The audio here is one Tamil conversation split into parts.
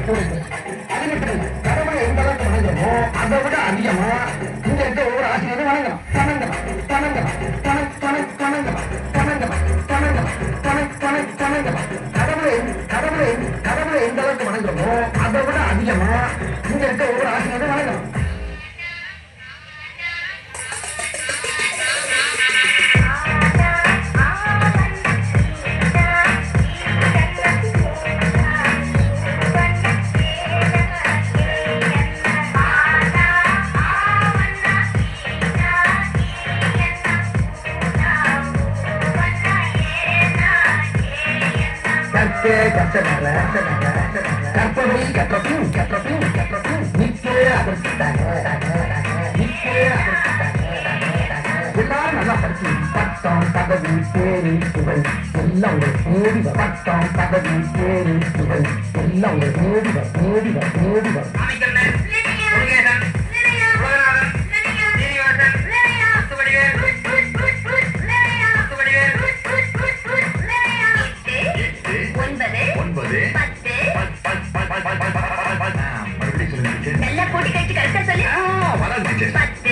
கூடுது எந்த அளவுக்கு வணங்குறோமோ அதை விட அதிகமா இங்க இருக்க ஒவ்வொரு ஆசிரியரும் வணங்கலாம் வணங்கலாம் வணங்கலாம் வணங் வணங் வணங்கலாம் வணங்கலாம் வணங்கலாம் வணங்கலாம் கடவுளை கடவுளை கடவுளை எந்த அளவுக்கு வணங்குறோமோ அதை விட அதிகமா இங்க இருக்க ஒவ்வொரு ஆசிரியரும் வணங்கலாம் நிச்சே கத்தனர கத்தபி கத்தபி கத்தபி நிச்சே அதர்சித்தாங்க நிச்சே எல்லாம் நல்லா படிச்சு. பட்டம் பதவி சேரி சுவை எல்லாம் உங்கள் தேடி பட்டம் பதவி சேரி சுவை எல்லாம் உங்கள் தேடி பத்து மறுபடியும் சொல்லி கரெக்டா சொல்லி வராது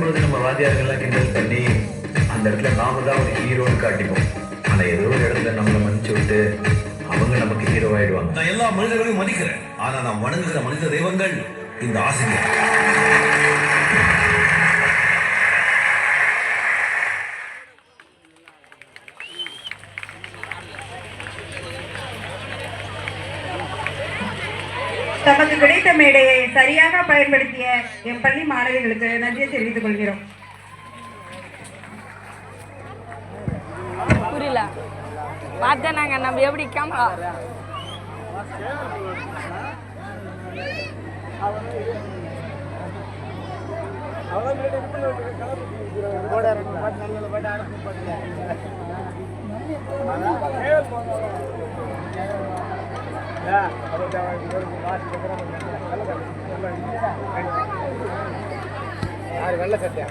பொழுது நம்ம வாத்தியார்கள்லாம் கிண்டல் பண்ணி அந்த இடத்துல நாம தான் ஒரு ஹீரோன்னு காட்டிப்போம். ஆனா ஏதோ ஒரு இடத்துல நம்மளை மன்னிச்சு விட்டு அவங்க நமக்கு ஹீரோ ஆயிடுவாங்க. நான் எல்லா மனிதர்களையும் மதிக்கிறேன். ஆனா நான் வணங்குகிற மனித தெய்வங்கள் இந்த ஆசிரியர் தமக்கு கிடைத்த மேடையை சரியாக பயன்படுத்திய என் பள்ளி மாணவிகளுக்கு நன்றியை தெரிவித்துக் கொள்கிறோம் புரியல பார்த்தேன் நாங்க நம்ம எப்படி கேமரா வெள்ள சட்டையா